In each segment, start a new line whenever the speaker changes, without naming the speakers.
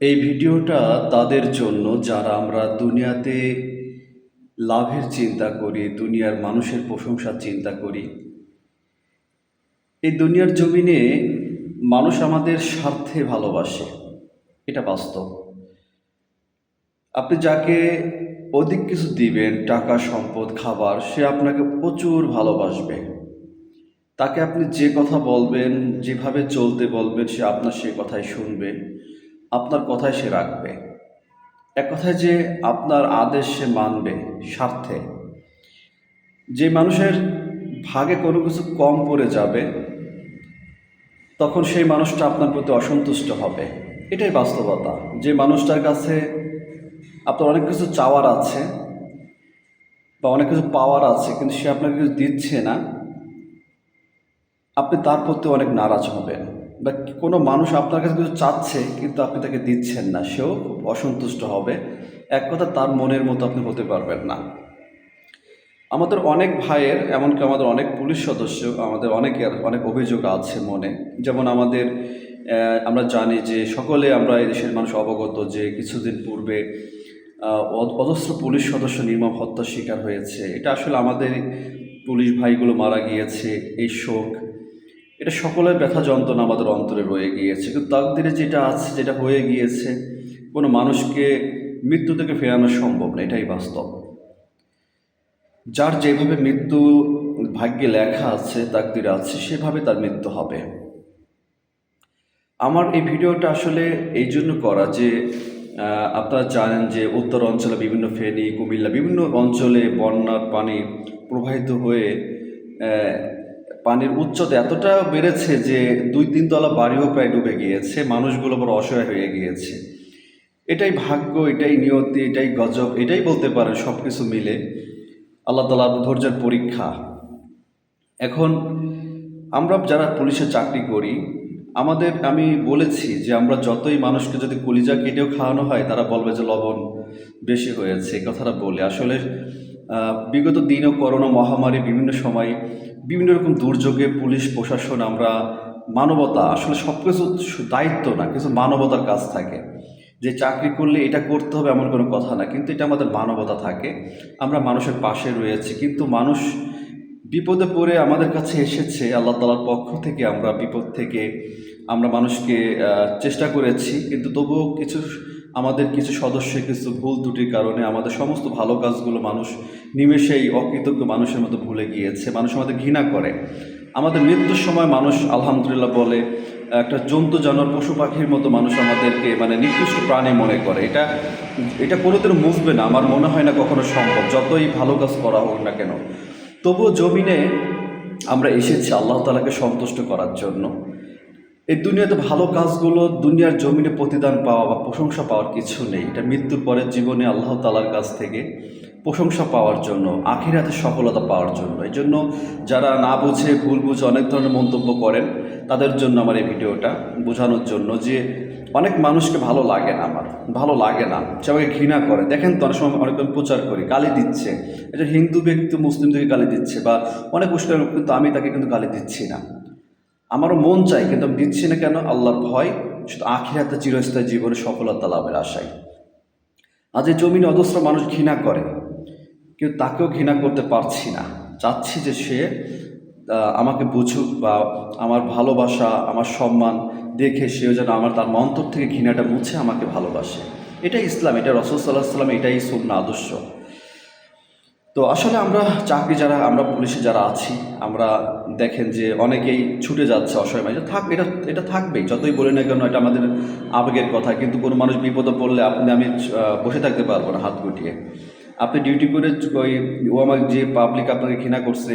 এই ভিডিওটা তাদের জন্য যারা আমরা দুনিয়াতে লাভের চিন্তা করি, দুনিয়ার মানুষের প্রশংসার চিন্তা করি, এই দুনিয়ার জমিনে মানুষ আমাদের স্বার্থে ভালোবাসে। এটা বাস্তব। আপনি যাকে অধিক কিছু দিবেন, টাকা, সম্পদ, খাবার, সে আপনাকে প্রচুর ভালোবাসবে। তাকে আপনি যে কথা বলবেন, যেভাবে চলতে বলবেন, সে আপনার সে কথাই শুনবে। আপনার কথায় সে রাখবে। এক কথায় যে আপনার আদেশ সে মানবে, স্বার্থে। যে মানুষের ভাগে কোনো কিছু কম পড়ে যাবে, তখন সেই মানুষটা আপনার প্রতি অসন্তুষ্ট হবে। এটাই বাস্তবতা। যে মানুষটার কাছে আপনার অনেক কিছু চাওয়ার আছে বা অনেক কিছু পাওয়ার আছে, কিন্তু সে আপনাকে কিছু দিচ্ছে না, আপনি তার প্রতি অনেক নারাজ হবেন। বা কোনো মানুষ আপনার কাছে কিছু চাচ্ছে, কিন্তু আপনি তাকে দিচ্ছেন না, সেও অসন্তুষ্ট হবে। এক কথা, তার মনের মতো আপনি হতে পারবেন না। আমাদের অনেক ভাইয়ের, এমনকি আমাদের অনেক পুলিশ সদস্য, আমাদের অনেকের অনেক অভিযোগ আছে মনে। যেমন আমাদের আমরা জানি যে সকলে আমরা এই দেশের মানুষ অবগত যে কিছুদিন পূর্বে অজস্র পুলিশ সদস্য নির্মম হত্যার শিকার হয়েছে। এটা আসলে আমাদের পুলিশ ভাইগুলো মারা গিয়েছে, এই শোক। এটা সকলের ব্যথা যন্ত্রণা আমাদের অন্তরে রয়ে গিয়েছে। কিন্তু তাকদিরে যেটা আছে, যেটা হয়ে গিয়েছে, কোনো মানুষকে মৃত্যু থেকে ফেরানো সম্ভব না, এটাই বাস্তব। যার যেভাবে মৃত্যু ভাগ্যে লেখা আছে, তাকদিরে আছে, সেভাবে তার মৃত্যু হবে। আমার এই ভিডিওটা আসলে এই জন্য করা যে আপনারা জানেন যে উত্তর অঞ্চলে বিভিন্ন ফেনী, কুমিল্লা, বিভিন্ন অঞ্চলে বন্যার পানি প্রবাহিত হয়ে পানির উচ্চতা এতটা বেড়েছে যে দুই তিন তলা বাড়িও প্রায় ডুবে গিয়েছে, মানুষগুলো বড় অসহায় হয়ে গিয়েছে। এটাই ভাগ্য, এটাই নিয়তি, এটাই গজব, এটাই বলতে পারেন সব কিছু মিলে। আল্লাহ তালার ধৈর্যের পরীক্ষা। এখন আমরা যারা পুলিশে চাকরি করি, আমাদের, আমি বলেছি যে আমরা যতই মানুষকে যদি কলিজা কেটেও খাওয়ানো হয়, তারা বলবে যে লবণ বেশি হয়েছে কথাটা বলে। আসলে বিগত দিনও করোনা মহামারী বিভিন্ন সময় বিভিন্ন রকম দুর্যোগে পুলিশ, প্রশাসন, আমরা মানবতা, আসলে সব কিছু দায়িত্ব না, কিছু মানবতার কাজ থাকে। যে চাকরি করলে এটা করতে হবে এমন কোনো কথা না, কিন্তু এটা আমাদের মানবতা থাকে। আমরা মানুষের পাশে রয়েছি, কিন্তু মানুষ বিপদে পড়ে আমাদের কাছে এসেছে, আল্লাহ তালার পক্ষ থেকে আমরা বিপদ থেকে আমরা মানুষকে চেষ্টা করেছি, কিন্তু তবুও কিছু আমাদের কিছু সদস্য, কিছু ভুল ত্রুটির কারণে আমাদের সমস্ত ভালো কাজগুলো মানুষ নিমেষেই অকৃতজ্ঞ মানুষের মতো ভুলে গিয়েছে, মানুষ আমাদের ঘৃণা করে। আমাদের মৃত্যুর সময় মানুষ আলহামদুলিল্লাহ বলে, একটা জন্তু, জানোয়ার, পশু পাখির মতো মানুষ আমাদেরকে মানে নিকৃষ্ট প্রাণী মনে করে। এটা এটা কোনোদিনও মুছবে না, আমার মনে হয় না কখনো সম্ভব, যতই ভালো কাজ করা হোক না কেন। তবুও জমিনে আমরা এসেছি আল্লাহ তালাকে সন্তুষ্ট করার জন্য। এই দুনিয়াতে ভালো কাজগুলো দুনিয়ার জমিনে প্রতিদান পাওয়া বা প্রশংসা পাওয়ার কিছু নেই। এটা মৃত্যুর পরের জীবনে আল্লাহ তালার কাছ থেকে প্রশংসা পাওয়ার জন্য, আখিরাতে সফলতা পাওয়ার জন্য। এই জন্য যারা না বুঝে, ভুল বুঝে অনেক ধরনের মন্তব্য করেন, তাদের জন্য আমার এই ভিডিওটা বোঝানোর জন্য যে অনেক মানুষকে ভালো লাগে না আমার, ভালো লাগে না। সে আমাকে ঘৃণা করে। দেখেন তো অনেক সময় অনেকজন প্রচার করি, গালি দিচ্ছে। এটা হিন্দু ব্যক্তি মুসলিমদেরকে গালি দিচ্ছে বা অনেক মুসলিম কিন্তু আমি তাকে কিন্তু গালি দিচ্ছি না। আমারও মন চাই কিন্তু আমি দিচ্ছি না কেন? আল্লাহর ভয়, শুধু আখিরাতে চিরস্থায়ী জীবনে সফলতা লাভের আশায়। আজ এই জমিনে অজস্র মানুষ ঘৃণা করে, কিন্তু তাকেও ঘৃণা করতে পারছি না। চাচ্ছি যে সে আমাকে বুঝুক বা আমার ভালোবাসা, আমার সম্মান দেখে সেও যেন আমার, তার মন্তর থেকে ঘৃণাটা মুছে আমাকে ভালোবাসে। এটাই ইসলাম, এটা রসদ সাল্লাহ সাল্লাম এটাই সুন্না আদর্শ। তো আসলে আমরা চাকরি যারা, আমরা পুলিশে যারা আছি, আমরা দেখেন যে অনেকেই ছুটে যাচ্ছে, অসহায় মানুষ। থাক, এটা এটা থাকবেই। যতই বলি না কেন, এটা আমাদের আবেগের কথা। কিন্তু কোনো মানুষ বিপদে পড়লে আপনি, আমি বসে থাকতে পারব না হাত গুটিয়ে। আপনি ডিউটি করে ওই, ও আমার যে পাবলিক আপনাকে ঘৃণা করছে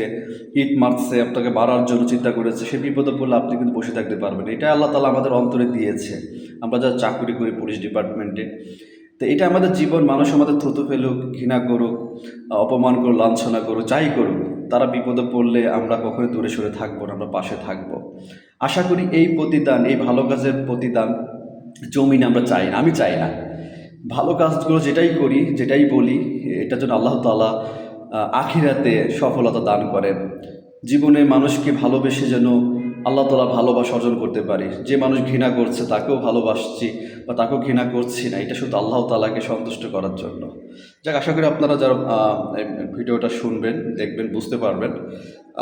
ইট মারছে, আপনাকে মারার জন্য চিন্তা করেছে, সে বিপদে পড়লে আপনি কিন্তু বসে থাকতে পারবেন এটা আল্লাহ তালা আমাদের অন্তরে দিয়েছে। আমরা যারা চাকরি করি পুলিশ ডিপার্টমেন্টে তো এটা আমাদের জীবন, মানুষ আমাদের থুতু ফেলুক, ঘৃণা করুক, অপমান করুক, লাঞ্ছনা করুক, যাই করুক তারা বিপদে পড়লে আমরা কখনোই দূরে সরে থাকব না, আমরা পাশে থাকব। আশা করি এই প্রতিদান, এই ভালো কাজের প্রতিদান জমিন আমরা চাই না, আমি চাই না। ভালো কাজগুলো যেটাই করি, যেটাই বলি, এটার জন্য আল্লাহ তালা আখিরাতে সফলতা দান করেন। জীবনে মানুষকে ভালোবেসে যেন আল্লাহ তালা ভালোবাসা অর্জন করতে পারি। যে মানুষ ঘৃণা করছে, তাকেও ভালোবাসছি বা তাকেও ঘৃণা করছি না, এটা শুধু আল্লাহ তালাকে সন্তুষ্ট করার জন্য। যাক, আশা করি আপনারা যারা ভিডিওটা শুনবেন, দেখবেন, বুঝতে পারবেন।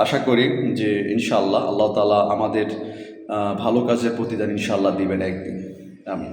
আশা করি যে ইনশাআল্লাহ আল্লাহ তালা আমাদের ভালো কাজের প্রতিদান ইনশাআল্লাহ দিবেন একদিন। আমি